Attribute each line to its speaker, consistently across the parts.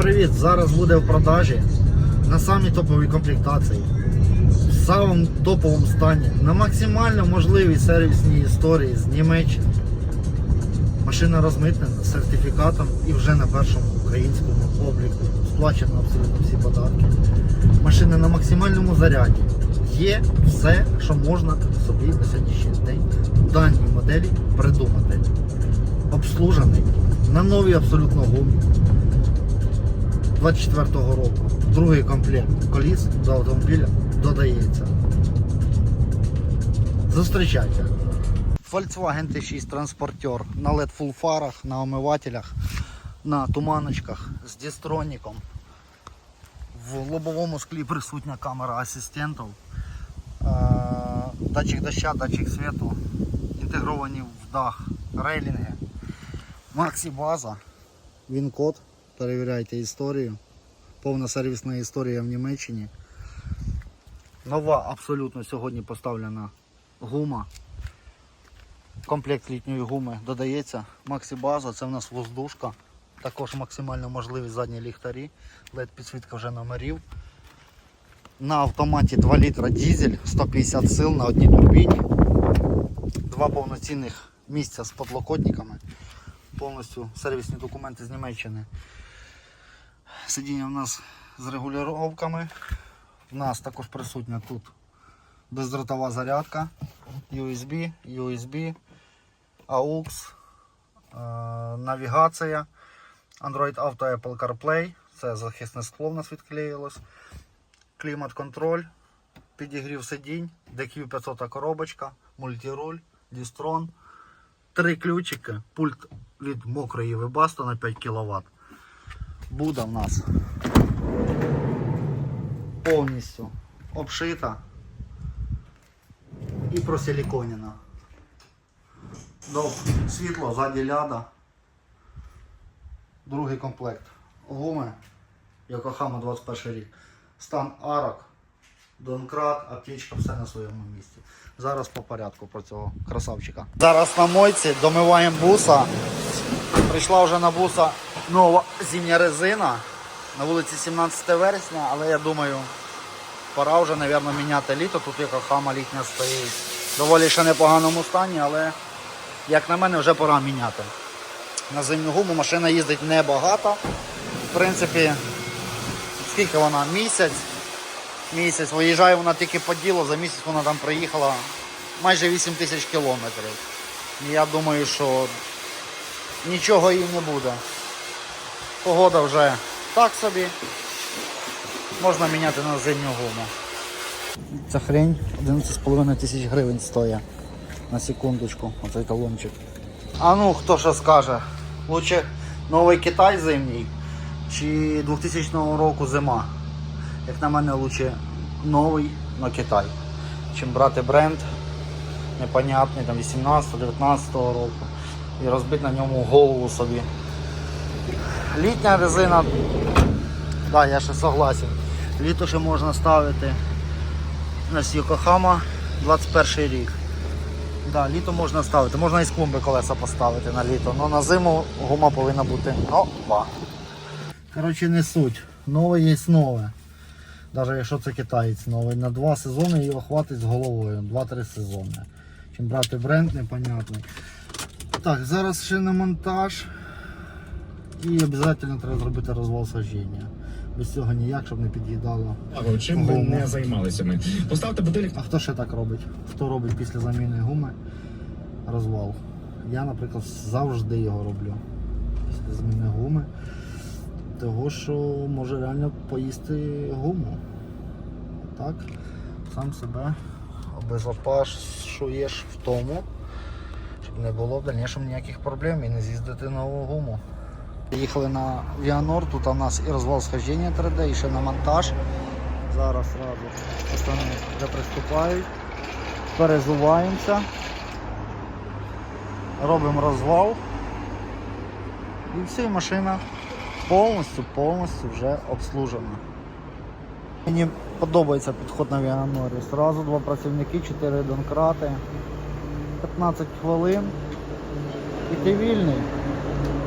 Speaker 1: привіт! Зараз буде в продажі на самій топовій комплектації, в самому топовому стані, на максимально можливій сервісній історії з Німеччини. Машина розмитнена з сертифікатом і вже на першому українському обліку. Сплачено абсолютно всі податки. Машина на максимальному заряді. Є все, що можна собі на сьогоднішній день в даній моделі придумати. Обслужений на новій абсолютно гумі. 24-го року. Другий комплект коліс до автомобіля додається. Зустрічайте. Volkswagen T6 транспортер на LED full фарах, на омивателях, на туманочках з дістроніком. В лобовому склі присутня камера асистентів, е, датчик доща, датчик світу, інтегровані в дах рейлінги, Максі база, він код, перевіряйте історію. Повна сервісна історія в Німеччині. Нова абсолютно сьогодні поставлена гума. Комплект літньої гуми додається. Максі база, це в нас воздушка. Також максимально можливі задні ліхтарі. LED підсвітка вже номерів. На автоматі 2 літра дізель, 150 сил на одній турбіні. Два повноцінних місця з подлокотниками. Повністю сервісні документи з Німеччини. Сидіння в нас з регулюваннями. У нас також присутня тут бездротова зарядка, USB, USB, AUX, е, навігація, Android Auto Apple CarPlay, це захисне скло в нас відклеїлось, клімат-контроль, підігрів сидінь, DQ500 коробочка, мультируль, дістрон, три ключики, пульт від мокрої вебасто на 5 кВт. Буде в нас повністю обшита і просиліконена. Дов світло, ззаді ляда. Другий комплект. Гуми Йокохама 21 рік. Стан арок, донкрат, аптечка, все на своєму місці. Зараз по порядку про цього красавчика. Зараз на мойці домиваємо буса. Прийшла вже на буса нова зимня резина. На вулиці 17 вересня, але я думаю, пора вже, мабуть, міняти літо. Тут яка хама літня стоїть. Доволі ще непоганому стані, але як на мене вже пора міняти. На зимню гуму машина їздить небагато. В принципі, скільки вона? Місяць. Місяць. Виїжджає вона тільки по ділу, за місяць вона там приїхала майже 8 тисяч кілометрів. Я думаю, що нічого їй не буде. Погода вже так собі. Можна міняти на зимню гуму. Ця хрень 11,5 тисяч гривень стоїть. На секундочку, оцей талончик. А ну, хто що скаже? Лучше новий Китай зимній чи 2000 року зима. Як на мене, лучше новий, но Китай. Чим брати бренд непонятний, там 18-19 року і розбити на ньому голову собі. Літня резина, да, я ще согласен. Літо ще можна ставити на Йокохама 21 рік. Да, літо можна ставити, можна із клумби колеса поставити на літо, але на зиму гума повинна бути нова. Коротше, не суть. Нове є нове. Навіть якщо це китаєць новий. На два сезони його хватить з головою. 2-3 сезони. Чим брати бренд непонятний. Так, зараз ще на монтаж. І обов'язково треба зробити розвал сажіння. Без цього ніяк, щоб не під'їдало.
Speaker 2: Увагу, чим
Speaker 1: Гуму.
Speaker 2: не займалися ми. Поставте будильник
Speaker 1: А хто ще так робить? Хто робить після заміни гуми розвал? Я, наприклад, завжди його роблю. Після заміни гуми. Того, що може реально поїсти гуму. Так, сам себе обезопашуєш в тому, щоб не було в дальнішому ніяких проблем і не з'їздити нову гуму. Їхали на Віанор, тут у нас і розвал схождення 3D, і ще на монтаж. Зараз одразу вже приступають. Перезуваємося. Робимо розвал. І все, машина повністю, повністю вже обслужена. Мені подобається підход на Віанорі. Зразу два працівники, 4 донкрати, 15 хвилин. І ти вільний.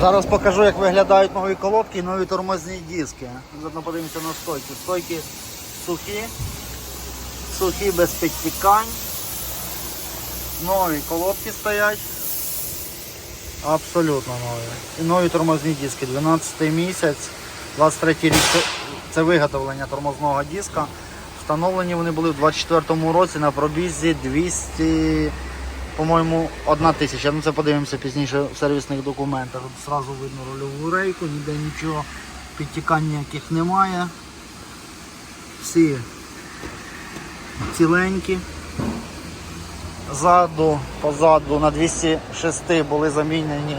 Speaker 1: Зараз покажу, як виглядають нові колодки і нові тормозні диски. Заодно подивимося на стойки. Стойки сухі, сухі без підтікань. Нові колодки стоять. Абсолютно нові. І нові тормозні диски. 12 місяць, 23 рік це- виготовлення тормозного диска. Встановлені вони були в 24 році на пробізі 200, по-моєму, 1 тисяча. Ну це подивимося пізніше в сервісних документах. Тут одразу видно рульову рейку, ніде нічого, підтікань ніяких немає. Всі ціленькі. Ззаду, позаду на 206 були замінені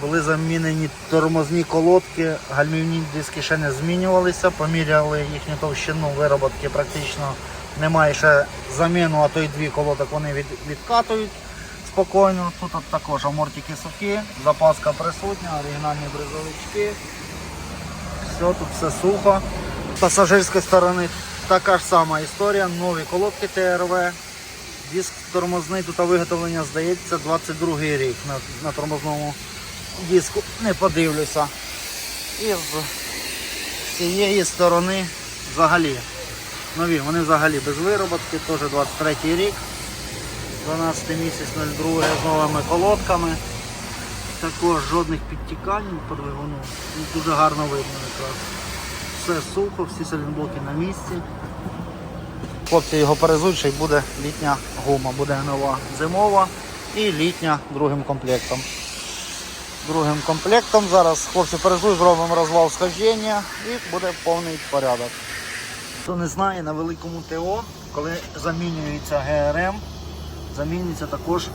Speaker 1: були замінені тормозні колодки, гальмівні диски ще не змінювалися, поміряли їхню товщину вироботки практично немає ще заміну, а то й дві колодок вони від, відкатують спокійно. Тут також амортики сухі, запаска присутня, оригінальні бризовички. Все, тут все сухо. З пасажирської сторони така ж сама історія, нові колодки ТРВ. Диск тормозний, тут виготовлення здається 22 рік на, на тормозному диску. Не подивлюся. І з цієї сторони взагалі нові, вони взагалі без вироботки, теж 23 рік. 12 місяць 02 з новими колодками. Також жодних підтікань по двигуну. Дуже гарно видно якраз. Все сухо, всі салінблоки на місці. Хлопці його перезуть, ще й буде літня гума, буде нова зимова і літня другим комплектом. Другим комплектом зараз хлопці перезують, зробимо розвал схождення і буде повний порядок. Хто не знає, на великому ТО, коли замінюється ГРМ, замінюється також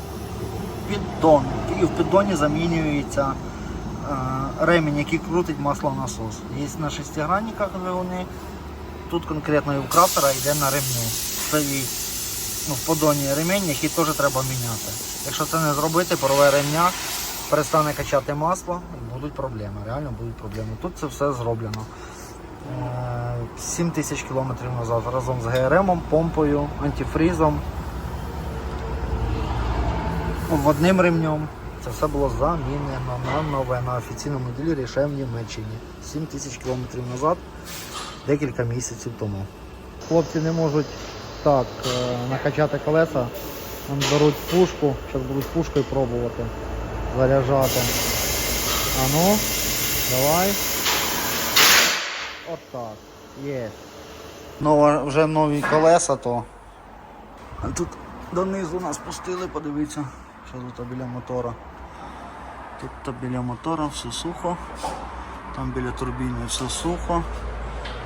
Speaker 1: піддон. І в піддоні замінюється е, ремінь, який крутить маслонасос. Є на шестигранниках двигуни, Тут конкретно і у крафтера йде на ремню. Стоїть ну, в подоні ремінь, який теж треба міняти. Якщо це не зробити, порве ремня, перестане качати масло і будуть проблеми. Реально будуть проблеми. Тут це все зроблено. Е, 7 тисяч кілометрів назад разом з ГРМ, помпою, антифрізом, водним ремнем. Це все було замінено на нове на офіційному дилері ще в Німеччині. 7 тисяч кілометрів назад декілька місяців тому. Хлопці не можуть так е, накачати колеса. Вони беруть пушку, зараз будуть пушкою пробувати заряджати. А ну, давай. Отак. Є. Нова, вже нові колеса, то а тут донизу нас пустили, подивіться, що тут біля мотора. Тут біля мотора все сухо, там біля турбіни все сухо.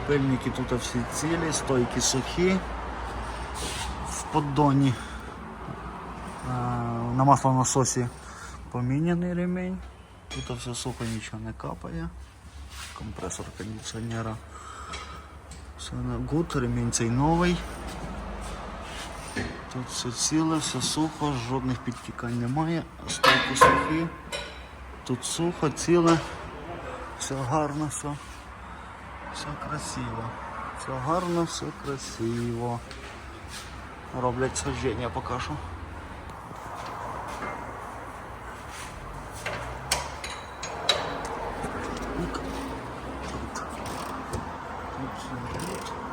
Speaker 1: Пильники тут всі цілі, стойки сухі. В поддоні е, на маслонасосі поміняний ремень. Тут все сухо, нічого не капає. Компресор кондиціонера. Все на гуд, ремінь цей новий. Тут все ціле, все сухо, жодних підтікань немає, стойки сухі. Тут сухо, ціле, все гарно, все. Все красиво. Все гарно, все красиво. Роблять сожження поки що. Ну-ка. Тут. Тут все тут. Тут. Тут. Тут. Тут.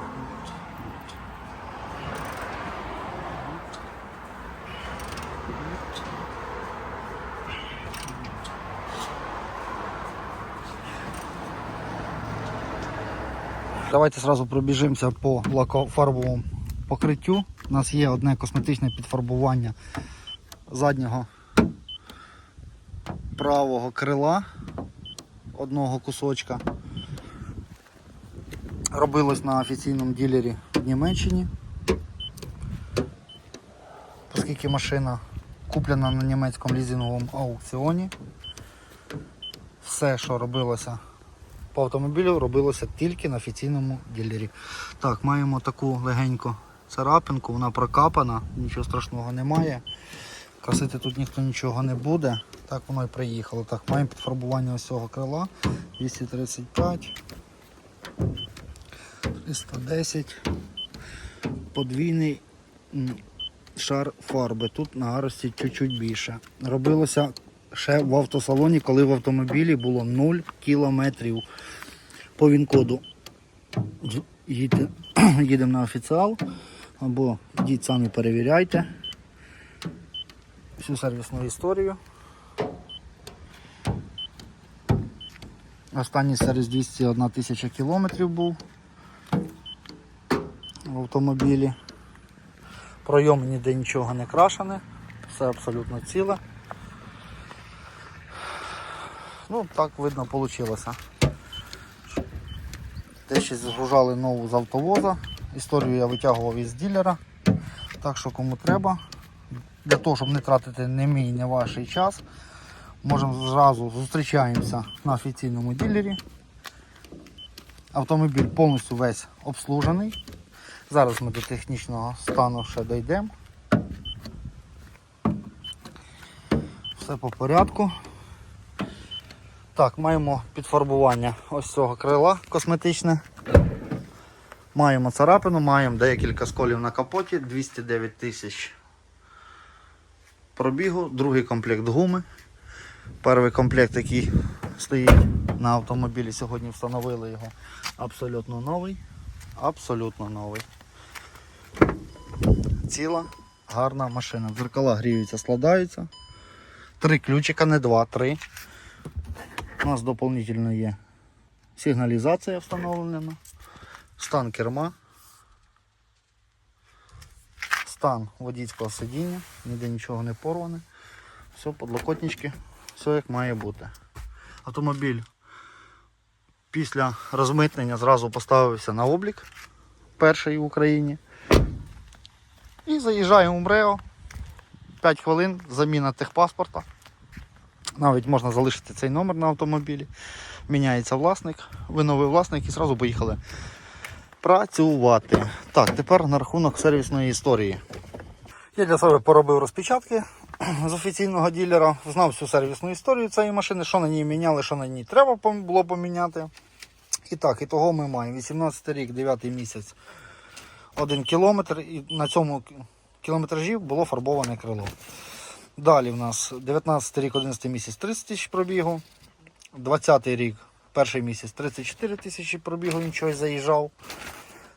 Speaker 1: Давайте сразу пробіжимося по лакофарбовому покриттю. У нас є одне косметичне підфарбування заднього правого крила одного кусочка. Робилось на офіційному ділері в Німеччині. Оскільки машина куплена на німецькому лізинговому аукціоні. Все, що робилося по автомобілю робилося тільки на офіційному дилері. Так, маємо таку легеньку царапинку, вона прокапана, нічого страшного немає. Красити тут ніхто нічого не буде. Так воно і приїхало. Так, маємо підфарбування ось цього крила 235, 310, подвійний шар фарби. Тут на арості чуть-чуть більше. Робилося ще в автосалоні, коли в автомобілі було 0 кілометрів по він-коду. Їдемо на офіціал або йдіть самі перевіряйте всю сервісну історію. Останній сервіс 201 тисяча кілометрів був в автомобілі. Пройом ніде нічого не крашене, все абсолютно ціле. Ну, так видно вийшло. Те ще згружали нову з автовоза. Історію я витягував із ділера. Так що кому треба. Для того, щоб не тратити не мій, не ваш час, можемо зразу зустрічаємося на офіційному ділері. Автомобіль повністю весь обслужений. Зараз ми до технічного стану ще дійдемо. Все по порядку. Так, маємо підфарбування ось цього крила косметичне. Маємо царапину, маємо декілька сколів на капоті, 209 тисяч пробігу, другий комплект гуми. Перший комплект, який стоїть на автомобілі, сьогодні встановили його абсолютно новий. Абсолютно новий. Ціла, гарна машина. Дзеркала гріються, складаються. Три ключика, не два, три. У нас доповнительно є сигналізація встановлена, стан керма, стан водійського сидіння, ніде нічого не порване. Все, подлокотнички, все як має бути. Автомобіль після розмитнення зразу поставився на облік перший в Україні. І заїжджаємо в МРЕО. 5 хвилин, заміна техпаспорта. Навіть можна залишити цей номер на автомобілі. Міняється власник, ви новий власник і одразу поїхали працювати. Так, тепер на рахунок сервісної історії. Я для себе поробив розпечатки з офіційного ділера, знав всю сервісну історію цієї машини, що на ній міняли, що на ній треба було поміняти. І так, і того ми маємо 18 рік, 9 місяць, 1 кілометр, і на цьому кілометражі було фарбоване крило. Далі в нас 19 рік, 11 місяць 30 тисяч пробігу. 20 рік, перший місяць 34 тисячі пробігу, нічого заїжджав.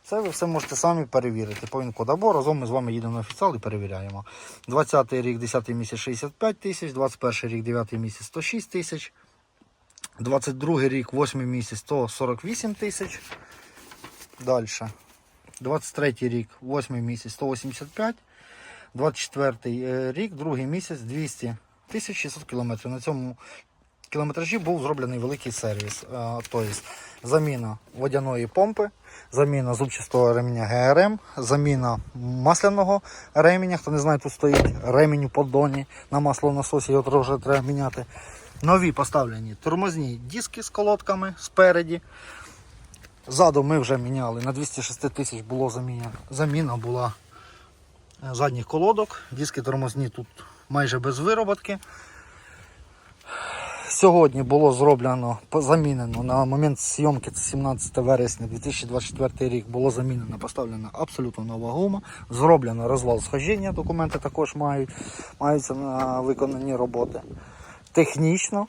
Speaker 1: Це ви все можете самі перевірити по він-коду. Або разом ми з вами їдемо на офіціал і перевіряємо. 20 рік, 10 місяць 65 тисяч, 21 рік, 9 місяць 106 тисяч. 22 рік, 8 місяць 148 тисяч. Далі. 23 рік, 8 місяць 185. 24 е, рік, другий місяць 200 тисяч 600 кілометрів. На цьому кілометражі був зроблений великий сервіс. Е, Тобто заміна водяної помпи, заміна зубчастого ременя ГРМ, заміна масляного ременя. Хто не знає, тут стоїть ремінь у поддоні на маслонасосі, його теж треба міняти. Нові поставлені тормозні диски з колодками спереді. Ззаду ми вже міняли на 206 тисяч було заміна. Заміна була задніх колодок. Диски тормозні тут майже без вироботки. Сьогодні було зроблено, замінено на момент зйомки, це 17 вересня 2024 рік, було замінено, поставлена абсолютно нова гума, зроблено розвал схожіння, документи також мають, маються на виконані роботи. Технічно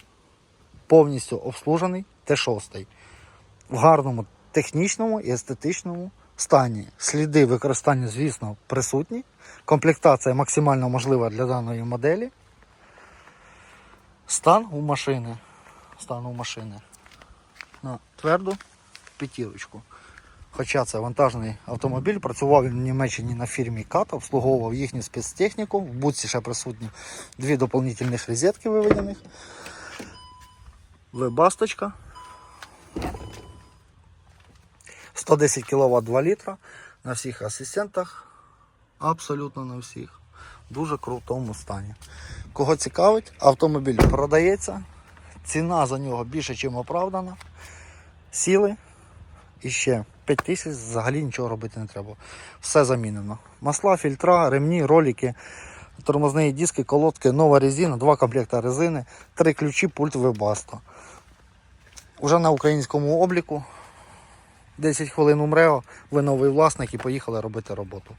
Speaker 1: повністю обслужений Т6. В гарному технічному і естетичному стані. Сліди використання, звісно, присутні. Комплектація максимально можлива для даної моделі. Стан у машини. Стан у машини. На тверду п'ятірочку. Хоча це вантажний автомобіль, працював в Німеччині на фірмі КАТ, обслуговував їхню спецтехніку. В будці ще присутні дві доповнительних розетки виведених. Вебасточка. 110 кВт 2 літра на всіх асистентах. Абсолютно на всіх. В дуже крутому стані. Кого цікавить, автомобіль продається. Ціна за нього більше, ніж оправдана. Сіли. І ще 5 тисяч взагалі нічого робити не треба. Все замінено. Масла, фільтра, ремні, ролики, тормозні диски, колодки, нова резина, два комплекти резини, три ключі, пульт Webasto. Уже на українському обліку. 10 хвилин умрео, ви новий власник і поїхали робити роботу.